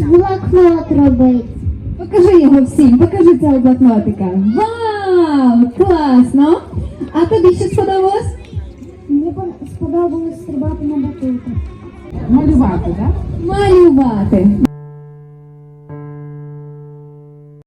блокнот робити. Покажи його всім, покажи цього блокнотика. Вау! Класно! А тобі що сподобалось? Мені сподобалось стрибати на батутах. Малювати, так? Малювати.